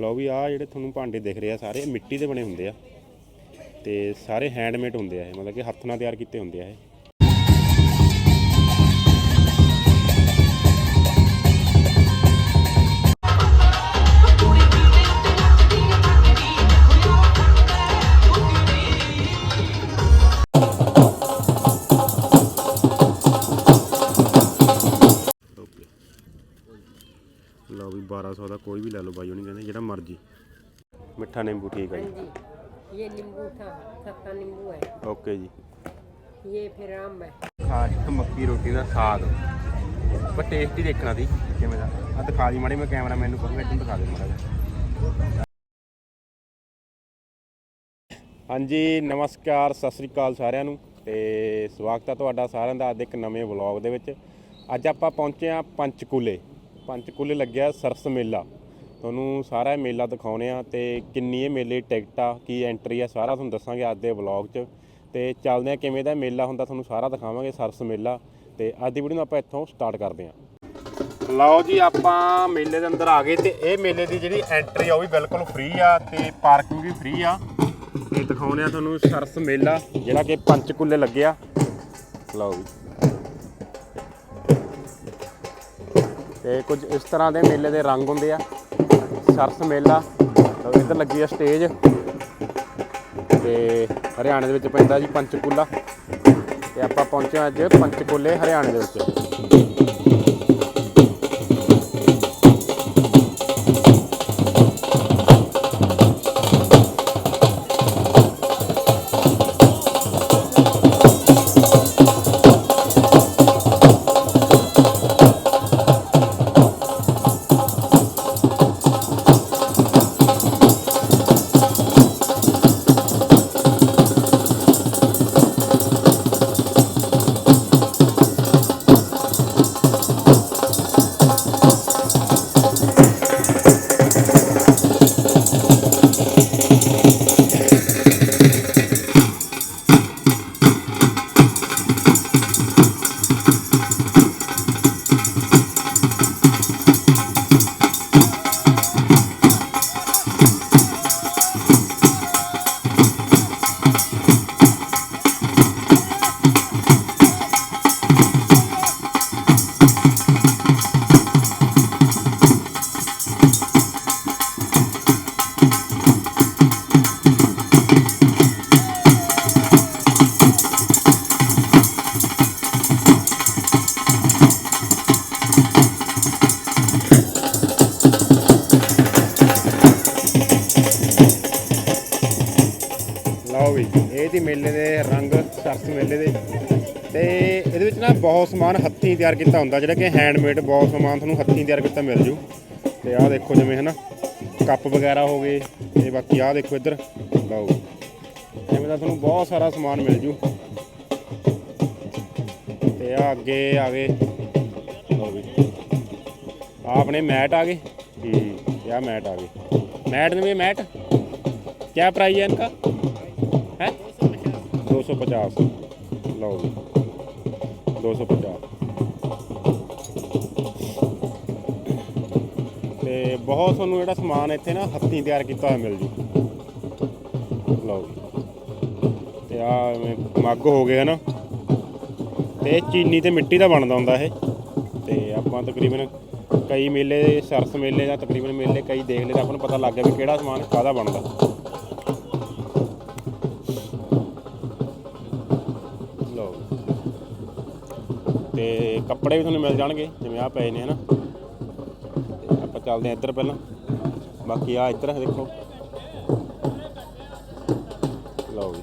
ਲਓ ਵੀ ਆ ਜਿਹੜੇ ਤੁਹਾਨੂੰ ਭਾਂਡੇ ਦਿਖ ਰਹੇ ਆ, ਸਾਰੇ ਮਿੱਟੀ ਦੇ ਬਣੇ ਹੁੰਦੇ ਆ। ਤੇ ਸਾਰੇ ਹੈਂਡਮੇਡ ਹੁੰਦੇ ਆ ਇਹ, ਮਤਲਬ ਕਿ ਹੱਥ ਨਾਲ ਤਿਆਰ ਕੀਤੇ ਹੁੰਦੇ ਆ ਇਹ। 1200 ਦਾ ਕੋਈ ਵੀ ਲੈ ਲਓ ਬਾਈ ਉਹਨੇ ਕਹਿੰਦੇ ਜਿਹੜਾ ਮਰਜ਼ੀ ਮਿੱਠਾ ਨਿੰਬੂ ਠੀਕ ਹੈ ਜੀ जी ये नींबू था सत्ता नींबू है ਓਕੇ ਜੀ ये फिर आम है ਖਾਸ ਮੱਕੀ ਰੋਟੀ ਦਾ ਸਾਗ ਪਰ ਟੇਸਟ ਹੀ ਦੇਖਣਾ ਸੀ ਕਿਵੇਂ ਦਾ ਆ ਦਿਖਾ ਦੀ ਮਾੜੀ ਮੈਂ ਕੈਮਰਾ ਮੈਨੂੰ ਕਹੂੰਗਾ ਇੱਧਰ ਦਿਖਾ ਦੇ ਮਾੜਾ ਜਿਹਾ ਹਾਂਜੀ ਨਮਸਕਾਰ ਸਤਿ ਸ੍ਰੀ ਅਕਾਲ ਸਾਰਿਆਂ ਨੂੰ ਤੇ ਸਵਾਗਤ ਹੈ ਤੁਹਾਡਾ ਸਾਰਿਆਂ ਦਾ ਅੱਜ ਦੇ ਇੱਕ ਨਵੇਂ ਵਲੌਗ ਦੇ ਵਿੱਚ ਅੱਜ ਆਪਾਂ ਪਹੁੰਚੇ ਆ ਪੰਚਕੂਲੇ ਪੰਚਕੂਲੇ ਲੱਗਿਆ ਸਰਸ ਮੇਲਾ। ਤੁਹਾਨੂੰ ਸਾਰਾ ਮੇਲਾ ਦਿਖਾਉਣੇ ਆ ਤੇ ਕਿੰਨੀ ਇਹ ਮੇਲੇ ਟਿਕਟ ਆ, ਕੀ ਐਂਟਰੀ ਆ, ਸਾਰਾ ਤੁਹਾਨੂੰ ਦੱਸਾਂਗੇ ਅੱਜ ਦੇ ਵਲੌਗ 'ਚ। ਤੇ ਚੱਲਦੇ ਆ ਕਿਵੇਂ ਦਾ ਮੇਲਾ ਹੁੰਦਾ, ਤੁਹਾਨੂੰ ਸਾਰਾ ਦਿਖਾਵਾਂਗੇ ਸਰਸ ਮੇਲਾ। ਤੇ ਅੱਜ ਦੀ ਵੀਡੀਓ ਨੂੰ ਆਪਾਂ ਇੱਥੋਂ ਸਟਾਰਟ ਕਰਦੇ ਹਾਂ ਲਓ ਜੀ, ਆਪਾਂ ਮੇਲੇ ਦੇ ਅੰਦਰ ਆ ਗਏ ਤੇ ਇਹ ਮੇਲੇ ਦੀ ਜਿਹੜੀ ਐਂਟਰੀ ਆ, ਉਹ ਵੀ ਬਿਲਕੁਲ ਫ੍ਰੀ ਆ ਤੇ ਪਾਰਕਿੰਗ ਵੀ ਫ੍ਰੀ ਆ। ਤੇ ਦਿਖਾਉਣੇ ਆ ਤੁਹਾਨੂੰ ਸਰਸ ਮੇਲਾ, ਜਿਹੜਾ ਕਿ ਪੰਚਕੂਲੇ ਲੱਗਿਆ। ਲਓ ਜੀ। ਤੇ ਕੁਝ ਇਸ ਤਰ੍ਹਾਂ ਦੇ ਮੇਲੇ ਦੇ ਰੰਗ ਹੁੰਦੇ ਆ। ਸਰਸ ਮੇਲਾ ਇੱਧਰ ਲੱਗੀ ਆ ਸਟੇਜ ਤੇ ਹਰਿਆਣੇ ਦੇ ਵਿੱਚ ਪੈਂਦਾ ਜੀ ਪੰਚਕੂਲਾ। ਤੇ ਆਪਾਂ ਪਹੁੰਚੇ ਹਾਂ ਅੱਜ ਪੰਚਕੂਲੇ ਹਰਿਆਣੇ ਦੇ ਵਿੱਚ। ਤਿਆਰ ਕੀਤਾ ਹੁੰਦਾ ਜਿਹੜਾ ਕਿ ਹੈਂਡਮੇਡ ਬਹੁਤ ਸਮਾਨ ਤੁਹਾਨੂੰ ਹੱਥੀਂ ਤਿਆਰ ਕੀਤਾ ਮਿਲ ਜੂ। ਤੇ ਆਹ ਦੇਖੋ ਜਿਵੇਂ ਹਨਾ ਕੱਪ ਵਗੈਰਾ ਹੋ ਗਏ ਤੇ ਬਾਕੀ ਆਹ ਦੇਖੋ ਇੱਧਰ ਲਓ। ਐਵੇਂ ਦਾ ਤੁਹਾਨੂੰ ਬਹੁਤ ਸਾਰਾ ਸਮਾਨ ਮਿਲ ਜੂ। ਤੇ ਆ ਅੱਗੇ ਆ ਗਏ। ਲਓ ਵੀ। ਆ ਆਪਣੇ ਮੈਟ ਆ ਗਏ। ਜੀ ਆ ਮੈਟ ਆ ਗਏ। ਮੈਟ ਨੇ ਮੈਟ? ਕਿਆ ਪ੍ਰਾਈਸ ਹੈ ਇਨਕਾ? ਹੈ? 250 ਲਓ 250 ਤੇ ਬਹੁਤ ਤੁਹਾਨੂੰ ਜਿਹੜਾ ਸਮਾਨ ਇੱਥੇ ਨਾ ਹੱਥੀਂ ਤਿਆਰ ਕੀਤਾ ਹੋਇਆ ਮਿਲ ਜੂ। ਲਓ ਜੀ। ਤੇ ਆ ਮੱਗ ਹੋ ਗਏ ਹਨਾ। ਤੇ ਇਹ ਚੀਨੀ ਤੇ ਮਿੱਟੀ ਦਾ ਬਣਦਾ ਹੁੰਦਾ ਇਹ। ਤੇ ਆਪਾਂ ਤਕਰੀਬਨ ਕਈ ਮੇਲੇ, ਸਰਸ ਮੇਲੇ ਜਾਂ ਤਕਰੀਬਨ ਮੇਲੇ ਕਈ ਦੇਖ ਲਏ ਤਾਂ ਆਪਾਂ ਨੂੰ ਪਤਾ ਲੱਗ ਗਿਆ ਵੀ ਕਿਹੜਾ ਸਮਾਨ ਕਾਹਦਾ ਬਣਦਾ। ਲਓ ਤੇ ਕੱਪੜੇ ਵੀ ਤੁਹਾਨੂੰ ਮਿਲ ਜਾਣਗੇ, ਜਿਵੇਂ ਆ ਪਏ ਨੇ ਹਨਾ। ਤੇ ਚੱਲਦੇ ਹਾਂ ਇੱਧਰ ਪਹਿਲਾਂ ਬਾਕੀ ਆ ਇੱਧਰ ਦੇਖੋ ਲਓ ਜੀ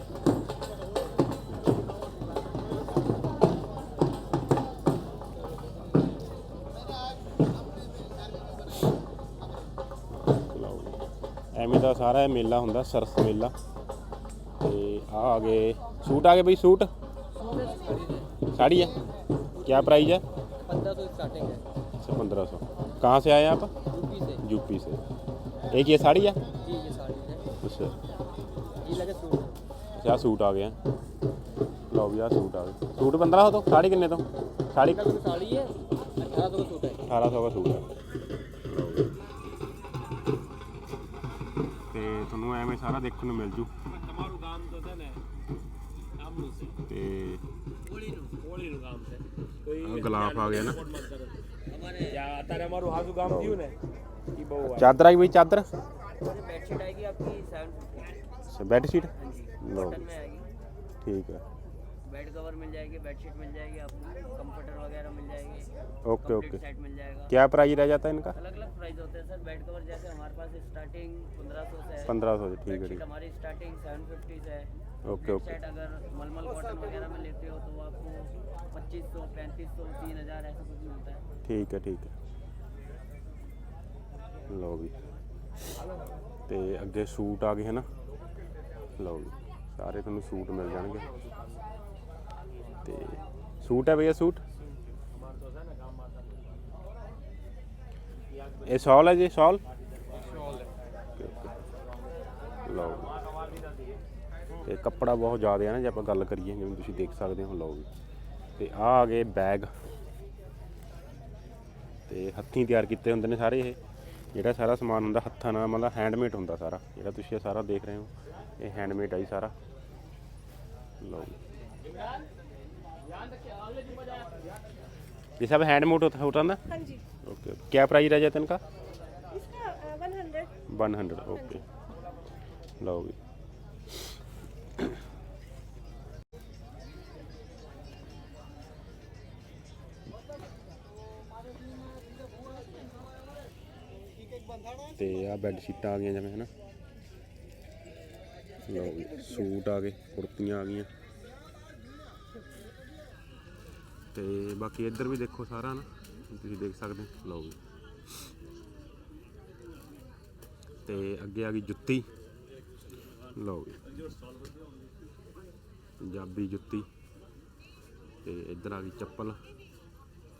ਲਓ ਜੀ। ਐਵੇਂ ਦਾ ਸਾਰਾ ਇਹ ਮੇਲਾ ਹੁੰਦਾ ਸਰਸ ਮੇਲਾ ਤੇ ਆ ਆ ਗਏ ਸੂਟ ਆ ਗਏ ਬਈ ਸੂਟ साड़ी है क्या प्राइस है पंद्रह सौ स्टार्टिंग है अच्छा पंद्रह सौ कहाँ से आए हैं आप यूपी से यूपी से एक ये साड़ी है जी ये साड़ी है अच्छा ये लगे सूट अच्छा सूट आ गया ਲਓ ਵੀ ਆ ਸੂਟ ਆ ਗਏ ਸੂਟ 1500 ਤੋਂ ਸਾੜੀ ਕਿੰਨੇ ਤੋਂ ਸਾੜੀ कल की साड़ी है अठारह सौ का सूट है 1800 ਦਾ ਸੂਟ ਆ ਲਓ ਵੀ। ਤੇ ਤੁਹਾਨੂੰ ਐਵੇਂ ਸਾਰਾ ਦੇਖਣ ਨੂੰ ਮਿਲ ਜੂ તમારું ગામ તો છે ને ગામનું છે ਤੇ હોળીનું હોળીનું ગામ છે કોઈ આ ગ્લાફ આ ગયા ને. સપોર્ટ મત કરો. અમારે જ્યાં અત્યારે અમારું હાસુ ગામ થયું ને चादर आई भाई चादर? बेड शीट अच्छा, हाँ ठीक है। बेड कवर मिल जाएगी बेडशीट मिल जाएगी आपको कंफर्टर वगैरह मिल जाएगी ओके ओके। सेट मिल जाएगा। क्या प्राइस रह जाता है इनका? अलग अलग प्राइस होते हैं सर बेड कवर जैसे हमारे पास स्टार्टिंग पंद्रह सौ से पंद्रह सौ से ठीक है हमारी स्टार्टिंग सेवन फिफ्टी से ओके ओके। सेट अगर मलमल कॉटन वगैरह में लेते हो तो आपको पच्चीस सौ पैंतीस सौ तीन हज़ार ऐसा कुछ मिलता है। ठीक है ठीक है। ਲਓ ਵੀ। ਤੇ ਅੱਗੇ ਸੂਟ ਆ ਗਏ ਹੈ ਨਾ ਲਓ ਵੀ, ਸਾਰੇ ਤੁਹਾਨੂੰ ਸੂਟ ਮਿਲ ਜਾਣਗੇ। ਤੇ ਸੂਟ ਹੈ ਭਈਆ ਸੂਟ? ਇਹ ਸ਼ਾਲ ਹੈ ਜੀ ਸ਼ਾਲ? ਲਓ ਵੀ। ਤੇ ਕੱਪੜਾ ਬਹੁਤ ਜ਼ਿਆਦਾ ਹੈ ਨਾ, ਜੇ ਆਪਾਂ ਗੱਲ ਕਰੀਏ, ਜਿਵੇਂ ਤੁਸੀਂ ਦੇਖ ਸਕਦੇ ਹੋ, ਲਓ ਵੀ। ਤੇ ਆ ਆ ਗਏ ਬੈਗ। ਤੇ ਹੱਥੀਂ ਤਿਆਰ ਕੀਤੇ ਹੁੰਦੇ ਨੇ ਸਾਰੇ ਇਹ। ਜਿਹੜਾ ਸਾਰਾ ਸਮਾਨ ਹੁੰਦਾ ਹੱਥਾਂ ਨਾਲ ਮਤਲਬ ਹੈਂਡਮੇਡ ਹੁੰਦਾ ਸਾਰਾ ਜਿਹੜਾ ਤੁਸੀਂ ਇਹ ਸਾਰਾ ਦੇਖ ਰਹੇ ਹੋ ਇਹ ਹੈਂਡਮੇਡ ਆ ਜੀ ਸਾਰਾ ਲਓ ਜੀ। ये सब हैंडमेड होता होता ना हाँ जी ओके क्या प्राइस रह जाता है इनका इसका one hundred one hundred okay लो ਤੇ ਆ ਬੈੱਡ ਸ਼ੀਟਾਂ ਆ ਗਈਆਂ ਜਿਵੇਂ, ਹਨਾ। ਲਓ ਵੀ ਸੂਟ ਆ ਗਏ, ਕੁੜਤੀਆਂ ਆ ਗਈਆਂ। ਤੇ ਬਾਕੀ ਇੱਧਰ ਵੀ ਦੇਖੋ ਸਾਰਾ ਨਾ ਤੁਸੀਂ ਦੇਖ ਸਕਦੇ ਹੋ, ਲਓ ਵੀ ਤੇ ਅੱਗੇ ਆ ਗਈ ਜੁੱਤੀ। ਲਓ ਜੀ। ਪੰਜਾਬੀ ਜੁੱਤੀ। ਤੇ ਇੱਧਰ ਆ ਗਈ ਚੱਪਲ,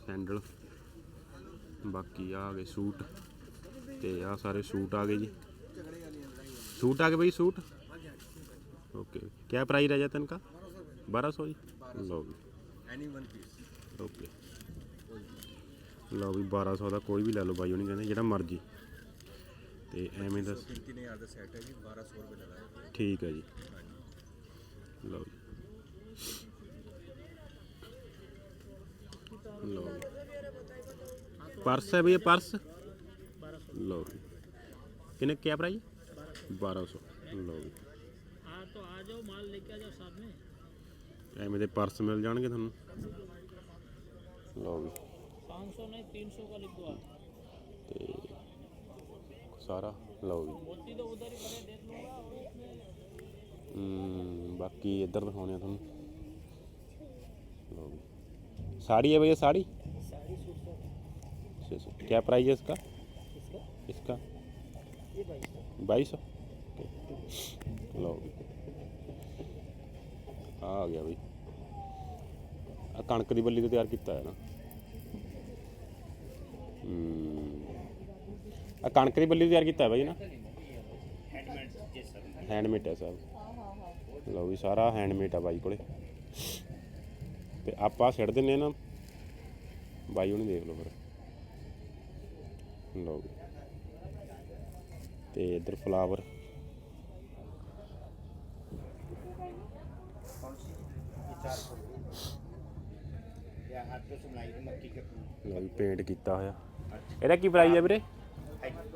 ਸੈਂਡਲ। ਬਾਕੀ ਆ ਗਏ ਸੂਟ। ਤੇ ਆ ਸਾਰੇ ਸੂਟ ਆ ਗਏ ਜੀ सूट आ गए भाई सूट ओके क्या प्राइस रह जाता है इनका बारह सौ जी लो भी ओके ਲਓ ਵੀ 1200 ਦਾ ਕੋਈ ਵੀ ਲੈ ਲਓ ਬਾਈ ਉਹਨੇ ਕਹਿੰਦੇ ਜਿਹੜਾ ਮਰਜੀ ਤੇ ਐਵੇਂ ਦਾ 3000 ਦਾ ਸੈੱਟ ਹੈ ਜੀ 1200 ਰੁਪਏ ਦਾ ਹੈ ਠੀਕ ਹੈ ਜੀ ਲਓ ਜੀ ਲਓ ਜੀ ਪਰਸ ਹੈ ਭਈਆ ਪਰਸ ਲਓ ਜੀ ਕਿੰਨੇ ਕਿਆ ਪ੍ਰਾਈਸ 1200 ਲਓ ਜੀ हाँ तो आ जाओ माल लेके आ जाओ साथ में ਐਵੇਂ ਦੇ ਪਰਸ ਮਿਲ ਜਾਣਗੇ ਤੁਹਾਨੂੰ ਲਓ ਜੀ पाँच सौ नहीं तीन सौ का लिख दो आप ਤੇ ਸਾਰਾ ਲਓ ਜੀ मोती तो उधर ही पड़े देख लूंगा और इसमें हम्म, बाकी इधर दिखाने हैं तुम लो भी। साड़ी है भैया साड़ी साड़ी सूट का अच्छा, अच्छा। क्या प्राइस है इसका इसका इसका ये बाईस सौ बाईस सौ लो भी। आ गया भाई ਆ ਕਣਕ ਦੀ ਬੱਲੀ ਤੋਂ ਤਿਆਰ ਕੀਤਾ ਹੈ ਨਾ ਹੂੰ ਆ ਕਣਕ ਦੀ ਬੱਲੀ ਤੋਂ ਤਿਆਰ ਕੀਤਾ ਹੈ ਬਾਈ ਨਾ ਹੈਂਡਮੇਡ ਹੈ ਸਭ ਲਓ ਵੀ ਸਾਰਾ ਹੈਂਡਮੇਡ ਆ ਬਾਈ ਕੋਲੇ ਤੇ ਆਪਾਂ ਛੱਡ ਦਿੰਨੇ ਆ ਨਾ ਬਾਈ ਉਹਨੇ ਦੇਖ ਲਓ ਫਿਰ ਲਓ ਵੀ। ਤੇ ਇੱਧਰ ਫਲਾਵਰ ਲਓ ਵੀ ਪੇਂਟ ਕੀਤਾ ਹੋਇਆ ਇਹਦਾ ਕੀ ਪ੍ਰਾਈਸ ਹੈ ਵੀਰੇ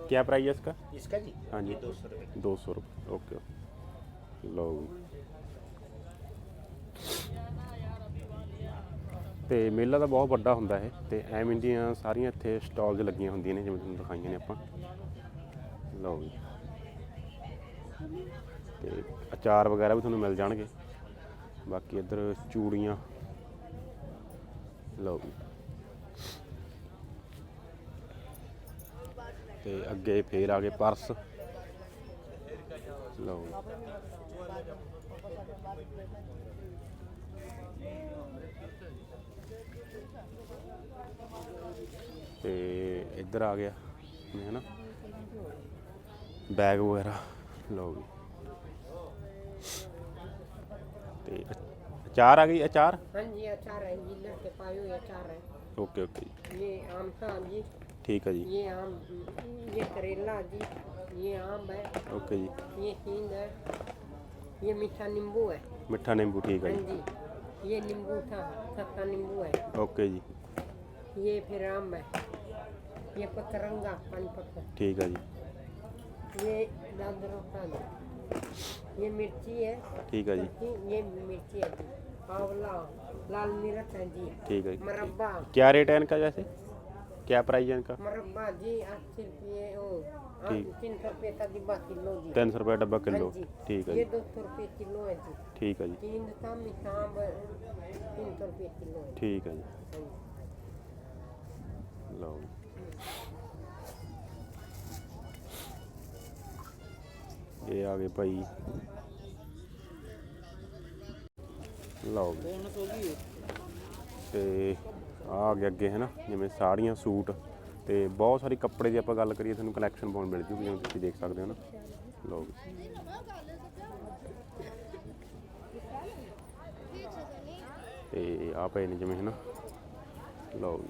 ਕੀ ਪ੍ਰਾਈਸ ਹੈ ਇਸਕਾ इसका जी हाँ जी दो सौ रुपये 200 रुपये ओके ਲਓ ਜੀ। ਤੇ ਮੇਲਾ ਤਾਂ ਬਹੁਤ ਵੱਡਾ ਹੁੰਦਾ ਹੈ ਤੇ ਐਵੇਂ ਦੀਆਂ ਸਾਰੀਆਂ ਇੱਥੇ ਸਟਾਲਸ ਲੱਗੀਆਂ ਹੁੰਦੀਆਂ ਨੇ ਜਿਵੇਂ ਤੁਹਾਨੂੰ ਦਿਖਾਈਆਂ ਨੇ ਆਪਾਂ ਲਓ ਜੀ ਤੇ ਅਚਾਰ ਵਗੈਰਾ ਵੀ ਤੁਹਾਨੂੰ ਮਿਲ ਜਾਣਗੇ। ਬਾਕੀ ਇੱਧਰ ਚੂੜੀਆਂ। ਲਓ ਜੀ ਤੇ ਅੱਗੇ ਫੇਰ ਆ ਗਏ ਪਰਸ। ਲਓ ਜੀ। ਤੇ ਇੱਧਰ ਆ ਗਿਆ। ਹੈ ਨਾ बैग बगैरा लोग। ते अचार आ गई अचार? हाँ जी अचार है जी लड़के पाए हुए अचार है। ओके ओके ये आम था जी। ठीक है जी। ये आम ये करेला जी ये आम है। ओके जी। ये हिंग है। ये मीठा नींबू है। मीठा नींबू ठीक है हाँ जी। ये नींबू था सस्ता नींबू है। ओके जी। ये फिर आम है। ये पतरंगा पानी पत्थर ठीक है जी। ये दादरों का है। ये मिर्ची है ਠੀਕ है जी ये मिर्ची है जी आंवला लाल मिर्च है जी ठीक है जी मरब्बा क्या रेट है इनका वैसे क्या प्राइस है इनका मरब्बा जी अस्सी रुपये ओ ठीक। तीन सौ रुपये का डिब्बा किलो जी तीन सौ रुपये डब्बा किलो हाँ जी। ठीक है ये जी दो सौ रुपये किलो है जी ठीक है जी तीन था मीठा आम तीन सौ रुपये किलो है ठीक है जी हाँ ਇਹ ਆ ਗਏ ਭਾਈ। ਲਓ ਤੇ ਆ ਗਏ ਅੱਗੇ ਹੈ ਨਾ ਜਿਵੇਂ ਸਾੜੀਆਂ ਸੂਟ ਤੇ ਬਹੁਤ ਸਾਰੇ ਕੱਪੜੇ ਦੀ ਆਪਾਂ ਗੱਲ ਕਰੀਏ ਤੁਹਾਨੂੰ ਕਲੈਕਸ਼ਨ ਬਹੁਤ ਮਿਲ ਜੂਗੀ ਜਿਵੇਂ ਤੁਸੀਂ ਦੇਖ ਸਕਦੇ ਹੋ ਨਾ ਲਓ ਤੇ ਆ ਪਏ ਨੇ ਜਿਵੇਂ ਹੈ ਨਾ ਲਓ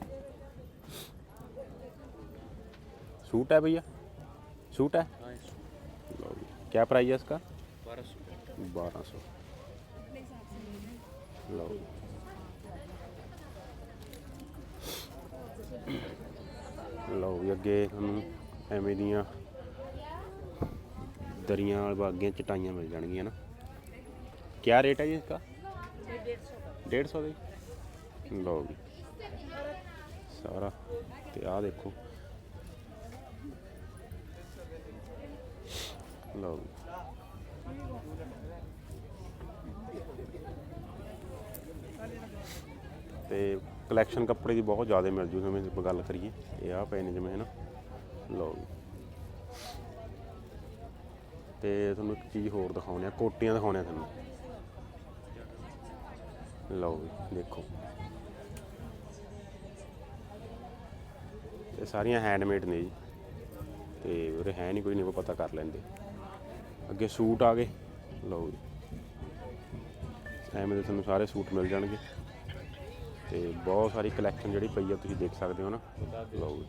ਸੂਟ ਹੈ ਭਈਆ? ਸੂਟ ਹੈ? ਲਓ क्या प्राइस है इसका बारह सौ बारह सौ लो जी। ਲਓ ਵੀ ਅੱਗੇ ਤੁਹਾਨੂੰ ਐਵੇਂ ਦੀਆਂ ਦਰੀਆਂ ਵਾਗੀਆਂ ਚਟਾਈਆਂ ਮਿਲ ਜਾਣਗੀਆਂ ਨਾ ਕੀ ਰੇਟ ਹੈ ਜੀ ਇਸਕਾ 150 ਦਾ ਜੀ ਲਓ ਜੀ ਸਾਰਾ ਤੇ ਆਹ ਦੇਖੋ ਲਓ। ਜੀ। ਤੇ ਕਲੈਕਸ਼ਨ ਕੱਪੜੇ ਦੀ ਬਹੁਤ ਜ਼ਿਆਦਾ ਮਿਲ ਜੂ ਜਿਵੇਂ ਆਪਾਂ ਗੱਲ ਕਰੀਏ। ਇਹ ਆ ਪਏ ਨੇ ਜਿਵੇਂ ਹੈ ਨਾ ਲਓ ਜੀ। ਤੇ ਤੁਹਾਨੂੰ ਇੱਕ ਚੀਜ਼ ਹੋਰ ਦਿਖਾਉਂਦੇ ਆ ਕੋਟੀਆਂ ਦਿਖਾਉਂਦੇ ਆ ਤੁਹਾਨੂੰ। ਲਓ ਜੀ, ਦੇਖੋ। ਇਹ ਸਾਰੀਆਂ ਹੈਂਡਮੇਡ ਨੇ ਜੀ। ਤੇ ਉਰੇ ਹੈ ਨਹੀਂ ਕੋਈ ਨਹੀਂ ਪਤਾ ਕਰ ਲੈਂਦੇ। ਅੱਗੇ ਸੂਟ ਆ ਗਏ। ਲਓ ਜੀ। ਐਵੇਂ ਦੇ ਤੁਹਾਨੂੰ ਸਾਰੇ ਸੂਟ ਮਿਲ ਜਾਣਗੇ। ਤੇ ਬਹੁਤ ਸਾਰੀ ਕਲੈਕਸ਼ਨ ਜਿਹੜੀ ਪਈ ਆ, ਤੁਸੀਂ ਦੇਖ ਸਕਦੇ ਹੋ ਨਾ। ਲਓ ਜੀ।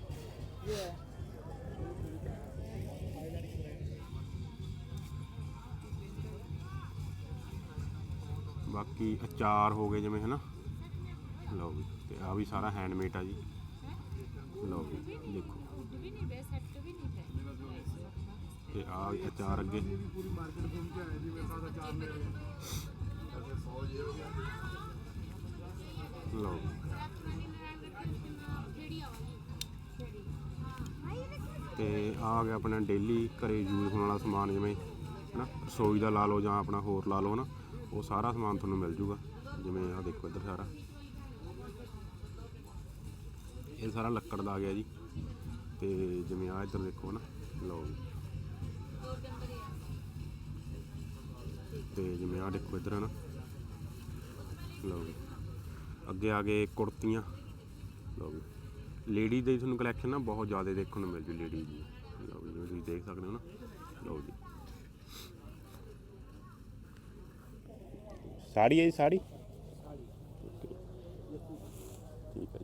ਬਾਕੀ ਅਚਾਰ ਹੋ ਗਏ ਜਿਵੇਂ, ਹਨਾ। ਲਓ ਜੀ। ਤੇ ਆ ਵੀ ਸਾਰਾ ਹੈਂਡਮੇਡ ਆ ਜੀ। ਲਓ ਜੀ। ਦੇਖੋ। ਤੇ ਆ ਅਚਾਰ ਅੱਗੇ। ਲਓ। ਤੇ ਆਹ ਆ ਗਿਆ ਆਪਣਾ ਡੇਲੀ ਘਰੇ ਯੂਜ਼ ਹੋਣ ਵਾਲਾ ਸਮਾਨ ਜਿਵੇਂ, ਹਨਾ, ਰਸੋਈ ਦਾ ਲਾ ਲਓ ਜਾਂ ਆਪਣਾ ਹੋਰ ਲਾ ਲਓ, ਹਨਾ, ਉਹ ਸਾਰਾ ਸਮਾਨ ਤੁਹਾਨੂੰ ਮਿਲ ਜੂਗਾ। ਜਿਵੇਂ ਆ ਦੇਖੋ ਇੱਧਰ ਸਾਰਾ। ਇਹ ਸਾਰਾ ਲੱਕੜ ਦਾ ਆ ਗਿਆ ਜੀ। ਤੇ ਜਿਵੇਂ ਆ ਇੱਧਰ ਦੇਖੋ ਨਾ ਲਓ ਤੇ ਜਿਵੇਂ ਆ ਦੇਖੋ ਇਧਰ ਨਾ। ਲਓ ਜੀ। ਅੱਗੇ ਆ ਗਏ ਕੁੜਤੀਆਂ। ਲਓ ਲੇਡੀ ਦੀ ਤੁਹਾਨੂੰ ਕਲੈਕਸ਼ਨ ਨਾ ਬਹੁਤ ਜ਼ਿਆਦਾ ਦੇਖਣ ਨੂੰ ਮਿਲ ਜੂ ਲੇਡੀ ਦੀ। ਲਓ ਜੀ, ਤੁਸੀਂ ਦੇਖ ਸਕਦੇ ਹੋ ਨਾ। ਲਓ ਜੀ। ਸਾੜੀ ਹੈ ਜੀ, ਸਾੜੀ? ਠੀਕ ਹੈ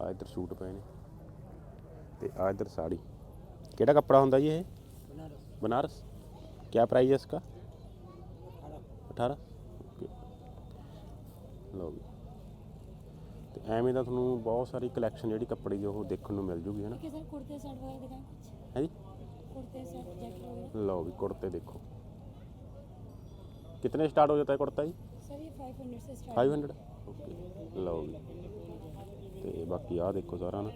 ਆ ਇਧਰ ਸੂਟ ਪਏ ਨੇ। ਤੇ ਆ ਇਧਰ ਸਾੜੀ। ਕਿਹੜਾ ਕੱਪੜਾ ਹੁੰਦਾ ਜੀ ਇਹ? ਬਨਾਰਸ। ਬਨਾਰਸ। ਕੀ ਪ੍ਰਾਈਸ ਹੈ ਇਸਕਾ ਲਓ ਜੀ। ਤੇ ਐਵੇਂ ਦਾ ਤੁਹਾਨੂੰ ਬਹੁਤ ਸਾਰੀ ਕਲੈਕਸ਼ਨ ਜਿਹੜੀ ਕੱਪੜੇ ਦੀ ਉਹ ਦੇਖਣ ਨੂੰ ਮਿਲ ਜੂਗੀ ਹੈ ਜੀ? ਕੁੜਤੇ ਲਓ ਵੀ ਕੁੜਤੇ ਦੇਖੋ। ਕਿਤਨੇ ਸਟਾਰਟ ਹੋ ਜਾਂਦਾ ਹੈ ਜੀ? सर ये 500 से 500 ਓਕੇ ਲਓ ਵੀ ਤੇ ਬਾਕੀ ਆਹ ਦੇਖੋ ਸਾਰਾ ਨਾ।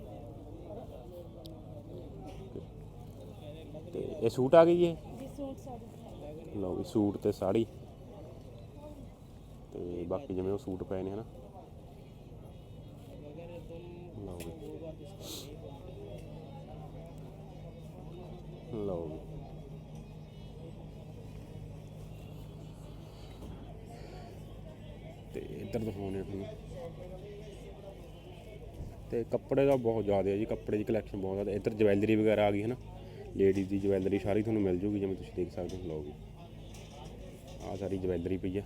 ਤੇ ਇਹ ਸੂਟ ਆ ਗਈ ਜੀ ਇਹ? ਜੀ ਸੂਟ ਸਰ ਲਓ ਵੀ ਸੂਟ ਤੇ ਸਾੜੀ। ਬਾਕੀ ਜਿਵੇਂ ਉਹ ਸੂਟ ਪਏ ਨੇ ਹਨਾ। ਲਓ ਵੀ ਲਓ ਵੀ ਤੇ ਇੱਧਰ ਦਿਖਾਉਂਦੇ ਆ ਤੁਹਾਨੂੰ। ਤੇ ਕੱਪੜੇ ਦਾ ਬਹੁਤ ਜ਼ਿਆਦਾ ਹੈ ਜੀ, ਕੱਪੜੇ ਦੀ ਕਲੈਕਸ਼ਨ ਬਹੁਤ ਜ਼ਿਆਦਾ। ਇੱਧਰ ਜਵੈਲਰੀ ਵਗੈਰਾ ਆ ਗਈ ਹੈ ਨਾ ਲੇਡੀਜ਼ ਦੀ ਜਵੈਲਰੀ ਸਾਰੀ ਤੁਹਾਨੂੰ ਮਿਲ ਜੂਗੀ, ਜਿਵੇਂ ਤੁਸੀਂ ਦੇਖ ਸਕਦੇ ਹੋ। ਲਓ ਵੀ ਆ ਸਾਰੀ ਜਵੈਲਰੀ ਪਈ ਆ।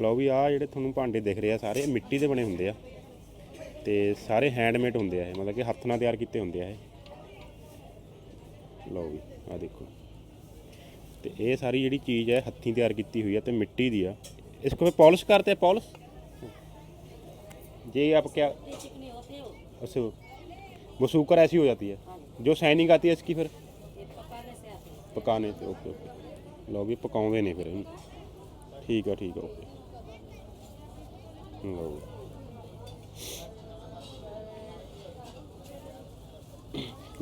ਲਓ ਵੀ ਆ ਜਿਹੜੇ ਤੁਹਾਨੂੰ ਭਾਂਡੇ ਦਿਖ ਰਹੇ ਆ, ਸਾਰੇ ਮਿੱਟੀ ਦੇ ਬਣੇ ਹੁੰਦੇ ਆ। ਤੇ ਸਾਰੇ ਹੈਂਡਮੇਡ ਹੁੰਦੇ ਆ ਇਹ, ਮਤਲਬ ਕਿ ਹੱਥ ਨਾਲ ਤਿਆਰ ਕੀਤੇ ਹੁੰਦੇ ਆ ਇਹ। ਲਓ ਵੀ ਆ ਦੇਖੋ। ਤੇ ਇਹ ਸਾਰੀ ਜਿਹੜੀ ਚੀਜ਼ ਹੈ, ਹੱਥੀਂ ਤਿਆਰ ਕੀਤੀ ਹੋਈ ਆ ਤੇ ਮਿੱਟੀ ਦੀ ਆ। ਇਸ ਕੋ ਪੋਲਿਸ਼ ਕਰਤੇ ਪੋਲਿਸ਼? ਜੇ ਆਪ ਕਿਆ उसे वो सूकर ऐसी हो जाती है जो शाइनिंग आती है ਫਿਰ? फिर पकाने ਓਕੇ ओके ओके लोग भी पकाओगे नहीं फिर ठीक है ठीक है ओके ਲਓ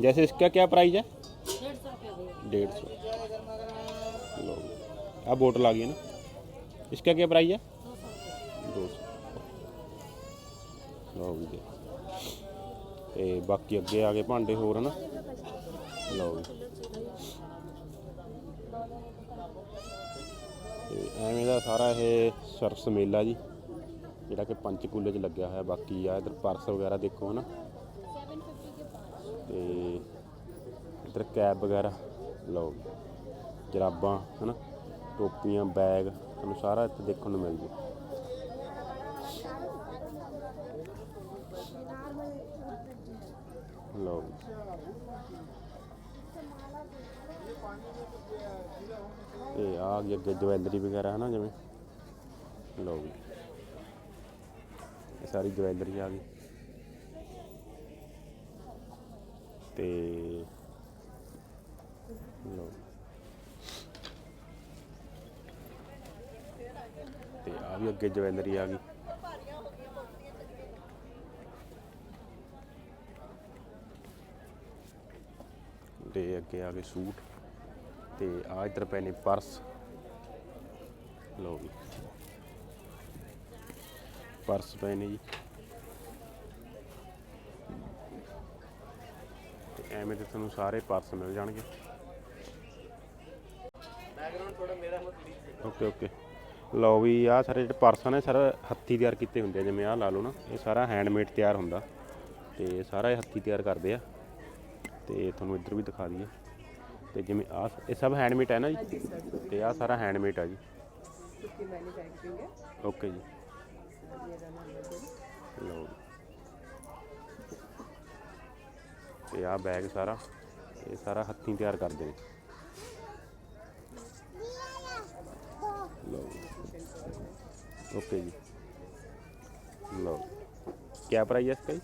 जैसे इसका क्या प्राइस है डेढ़ सौ रुपया भैया डेढ़ सौ लो अब बोतल आ गई है ना इसका क्या प्राइस है दो सौ ਲਓ ਵੀ ਜੀ ਤੇ ਬਾਕੀ ਅੱਗੇ ਆ ਗਏ ਭਾਂਡੇ ਹੋਰ ਹਨਾ ਲਓ ਵੀ ਤੇ ਐਵੇਂ ਦਾ ਸਾਰਾ ਇਹ ਸਰਸ ਮੇਲਾ ਜੀ ਜਿਹੜਾ ਕਿ ਪੰਚਕੂਲੇ 'ਚ ਲੱਗਿਆ ਹੋਇਆ, ਬਾਕੀ ਆ ਇਧਰ ਪਰਸ ਵਗੈਰਾ ਦੇਖੋ ਹਨਾ ਤੇ ਇਧਰ ਕੈਬ ਵਗੈਰਾ, ਲਓ ਜੀ। ਜਰਾਬਾਂ ਹਨਾ, ਟੋਪੀਆਂ ਬੈਗ ਤੁਹਾਨੂੰ ਸਾਰਾ ਇੱਥੇ ਦੇਖਣ ਨੂੰ ਮਿਲ ਜੂ ਲਓ ਜੀ। ਇਹ ਆ ਗਈ ਅੱਗੇ ਜਵੈਲਰੀ ਵਗੈਰਾ ਹੈ ਨਾ ਜਿਵੇਂ ਲਓ ਜੀ ਇਹ ਸਾਰੀ ਜਵੈਲਰੀ ਆ ਗਈ। ਤੇ ਲਓ। ਤੇ ਆ ਵੀ ਅੱਗੇ ਜਵੈਲਰੀ ਆ ਗਈ। ਤੇ ਅੱਗੇ ਆ ਗਏ ਸੂਟ। ਤੇ ਆ ਇੱਧਰ ਪਏ ਨੇ ਪਰਸ। ਲੋ ਵੀ ਪਰਸ ਪਏ ਨੇ ਜੀ। ਐਵੇਂ ਤੇ ਤੁਹਾਨੂੰ ਸਾਰੇ ਪਰਸ ਮਿਲ ਜਾਣਗੇ। Okay okay. ਲਓ ਵੀ ਆ ਸਾਰੇ ਜਿਹੜੇ ਪਰਸ ਨੇ ਸਰ ਹੱਥੀ ਤਿਆਰ ਕੀਤੇ ਹੁੰਦੇ ਆ ਜਿਵੇਂ ਆ ਲਾ ਲਓ ਨਾ ਇਹ ਸਾਰਾ ਹੈਂਡਮੇਡ ਤਿਆਰ ਹੁੰਦਾ। ਤੇ ਸਾਰਾ ਇਹ ਹੱਥੀ ਤਿਆਰ ਕਰਦੇ ਆ। ਤੇ ਤੁਹਾਨੂੰ ਇੱਧਰ ਵੀ ਦਿਖਾ ਦਈਏ। ਤੇ ਜਿਵੇਂ ਆ ਇਹ ਸਭ ਹੈਂਡਮੇਡ ਹੈ ਨਾ ਜੀ? ਤੇ ਆ ਸਾਰਾ ਹੈਂਡਮੇਡ ਆ ਜੀ। ਓਕੇ ਜੀ। ये रहा नंबर ਲਓ ਤੇ ਆ ਬੈਗ ਸਾਰਾ ਇਹ ਸਾਰਾ ਹੱਥੀਂ ਤਿਆਰ ਕਰਦੇ ਨੇ ਲਓ ਓਕੇ ਜੀ ਲਓ ਕੀ ਪ੍ਰਾਈਸ ਹੈ इसका जी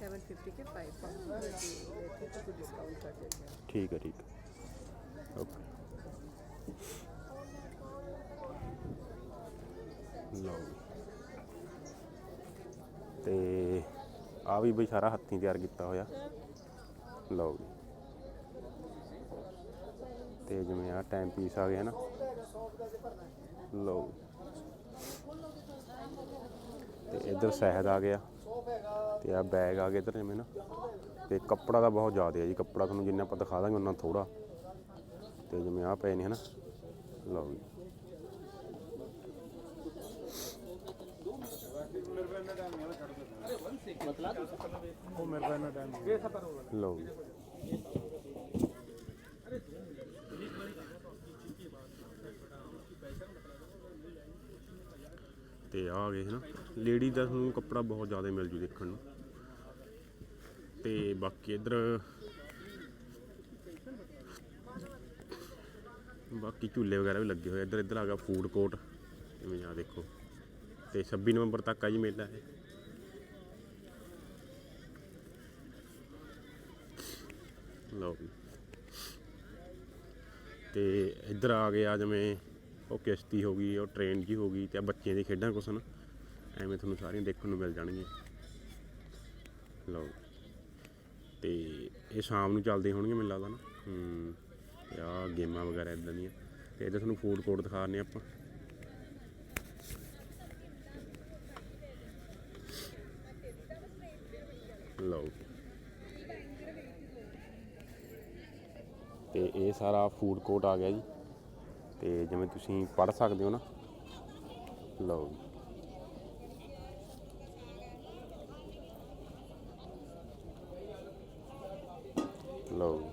सेवन फिफ्टी के फाइव पाउंड लेते तो कुछ डिस्काउंट कर देते हैं ਠੀਕ ਹੈ ਠੀਕ ਹੈ ਓਕੇ ਲਓ ਜੀ। ਤੇ ਆ ਵੀ ਬਈ ਸਾਰਾ ਹੱਥੀਂ ਤਿਆਰ ਕੀਤਾ ਹੋਇਆ। ਲਓ ਜੀ। ਤੇ ਜਿਵੇਂ ਆ ਟਾਈਮ ਪੀਸ ਆ ਗਿਆ ਨਾ ਲਓ ਤੇ ਇੱਧਰ ਸ਼ਹਿਦ ਆ ਗਿਆ। ਤੇ ਆ ਬੈਗ ਆ ਗਿਆ ਇੱਧਰ ਜਿਵੇਂ ਨਾ ਤੇ ਕੱਪੜਾ ਤਾਂ ਬਹੁਤ ਜ਼ਿਆਦਾ ਹੈ ਜੀ। ਕੱਪੜਾ ਤੁਹਾਨੂੰ ਜਿੰਨਾ ਆਪਾਂ ਦਿਖਾ ਦਾਂਗੇ, ਉਨਾ ਥੋੜਾ ਤੇ ਜਿਵੇਂ ਆ ਪਏ ਨੇ, ਹਨਾ? ਲਓ ਜੀ। ਲਓ। ਜੀ ਤੇ ਆ ਗਏ ਹਨਾ। ਲੇਡੀ ਦਾ ਤੁਹਾਨੂੰ ਕੱਪੜਾ ਬਹੁਤ ਜ਼ਿਆਦਾ ਮਿਲ ਜੂ ਦੇਖਣ ਨੂੰ। ਤੇ ਬਾਕੀ ਇੱਧਰ ਬਾਕੀ ਝੂਲੇ ਵਗੈਰਾ ਵੀ ਲੱਗੇ ਹੋਏ। ਇੱਧਰ ਇੱਧਰ ਆ ਗਿਆ ਫੂਡ ਕੋਰਟ। ਜਿਵੇਂ ਆ ਦੇਖੋ। ਤੇ 26 ਨਵੰਬਰ ਤੱਕ ਆ ਜੀ ਮੇਲਾ ਇਹ। ਲਓ ਜੀ। ਤੇ ਇੱਧਰ ਆ ਗਿਆ ਜਿਵੇਂ ਉਹ ਕਿਸ਼ਤੀ ਹੋ ਗਈ, ਉਹ ਟ੍ਰੇਨ ਜੀ ਹੋ ਗਈ ਤੇ ਬੱਚਿਆਂ ਦੀ ਖੇਡਾਂ ਕੁਛ ਨਾ। ਐਵੇਂ ਤੁਹਾਨੂੰ ਸਾਰੀਆਂ ਦੇਖਣ ਨੂੰ ਮਿਲ ਜਾਣਗੀਆਂ। ਲਓ ਤੇ ਇਹ ਸ਼ਾਮ ਨੂੰ ਚੱਲਦੇ ਹੋਣਗੇ ਮੈਨੂੰ ਲੱਗਦਾ ਨਾ। ਹੂੰ ਤੇ ਆਹ ਗੇਮਾਂ ਵਗੈਰਾ ਇਦਾਂ ਦੀਆਂ। ਤੇ ਇੱਧਰ ਤੁਹਾਨੂੰ ਫੂਡ ਕੋਰਟ ਦਿਖਾ ਰਹੇ ਆਪਾਂ। ਲਓ ਤੇ ਇਹ ਸਾਰਾ ਫੂਡ ਕੋਰਟ ਆ ਗਿਆ ਜੀ। ਤੇ ਜਿਵੇਂ ਤੁਸੀਂ ਪੜ੍ਹ ਸਕਦੇ ਹੋ ਨਾ। ਲਓ ਜੀ। ਲਓ ਜੀ।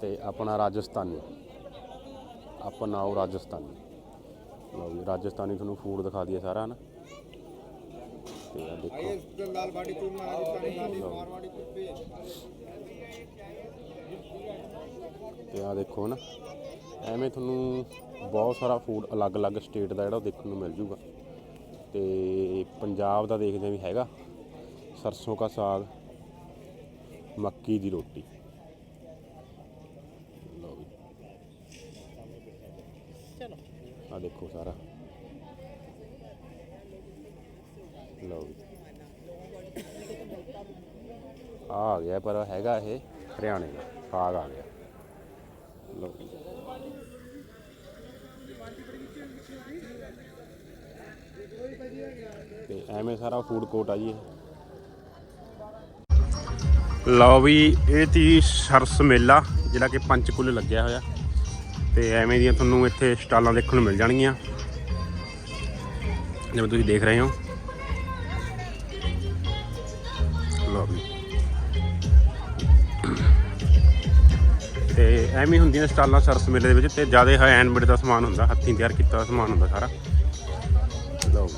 ਤੇ ਆਪਣਾ ਰਾਜਸਥਾਨੀ। ਆਪਣਾ ਪਨਾਓ ਰਾਜਸਥਾਨੀ। ਲਓ ਜੀ, ਰਾਜਸਥਾਨੀ ਤੁਹਾਨੂੰ ਫੂਡ ਦਿਖਾ ਦਈਏ ਸਾਰਾ ਨਾ ਤੇ ਆ ਦੇਖੋ ਲਾਲਵਾੜੀ ਚੂਰਮਾ ਰਾਜਸਥਾਨੀ ਮਾਰਵਾੜੀ ਕੁੱਪੇ ਤੇ ਆ ਦੇਖੋ ਨਾ ਐਵੇਂ ਤੁਹਾਨੂੰ ਬਹੁਤ ਸਾਰਾ ਫੂਡ ਅਲੱਗ-ਅਲੱਗ ਸਟੇਟ ਦਾ ਜਿਹੜਾ ਉਹ ਦੇਖਣ ਨੂੰ ਮਿਲ ਜੂਗਾ। ਤੇ ਪੰਜਾਬ ਦਾ ਦੇਖਦੇ ਆ ਵੀ ਹੈਗਾ ਸਰਸੋਂ ਦਾ ਸਾਗ ਮੱਕੀ ਦੀ ਰੋਟੀ। ਆ ਆ ਗਿਆ ਪਰ ਹੈਗਾ ਇਹ ਹਰਿਆਣੇ ਦਾ ਸਾਗ ਆ ਗਿਆ। ਲਓ ਜੀ। ਤੇ ਐਵੇਂ ਸਾਰਾ ਫੂਡ ਕੋਰਟ ਆ ਜੀ ਲਓ ਵੀ, ਇਹ ਤੀ ਸਰਸ ਮੇਲਾ, ਜਿਹੜਾ ਕਿ ਪੰਚਕੂਲੇ ਲੱਗਿਆ ਹੋਇਆ। ਤੇ ਐਵੇਂ ਦੀਆਂ ਤੁਹਾਨੂੰ ਇੱਥੇ ਸਟਾਲਾਂ ਦੇਖਣ ਨੂੰ ਮਿਲ ਜਾਣਗੀਆਂ। ਜਿਵੇਂ ਤੁਸੀਂ ਦੇਖ ਰਹੇ ਹੋ। ਐਵੇਂ ਹੀ ਹੁੰਦੀਆਂ ਸਟਾਲਾਂ ਸਰਸ ਮੇਲੇ ਦੇ ਵਿੱਚ ਤੇ ਜ਼ਿਆਦਾ ਹੈਂਡਮੇਡ ਦਾ ਸਮਾਨ ਹੁੰਦਾ, ਹੱਥੀਂ ਤਿਆਰ ਕੀਤਾ ਸਮਾਨ ਹੁੰਦਾ ਸਾਰਾ। ਲਓ।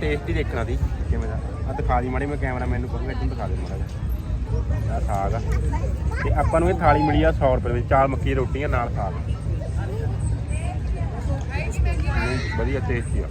ਟੇਸਟ ਹੀ ਦੇਖਣਾ ਸੀ, ਕਿਵੇਂ ਦਾ। ਆ ਦਿਖਾ ਦੀ ਮਾੜੀ, ਮੈਂ ਕੈਮਰਾ ਮੈਨੂੰ ਕਹੂੰਗਾ, ਇੱਧਰ ਦਿਖਾ ਦੇ ਮਾੜਾ ਜਿਹਾ। ਆਹ ਸਾਗ ਆ। ਤੇ ਆਪਾਂ ਨੂੰ ਇਹ ਥਾਲੀ ਮਿਲੀ ਆ 100 ਰੁਪਏ ਵਿੱਚ, ਚਾਰ ਮੱਕੀ ਦੀਆਂ ਰੋਟੀਆਂ, ਨਾਲ ਸਾਗ। ਵਧੀਆ ਟੇਸਟੀ ਆ।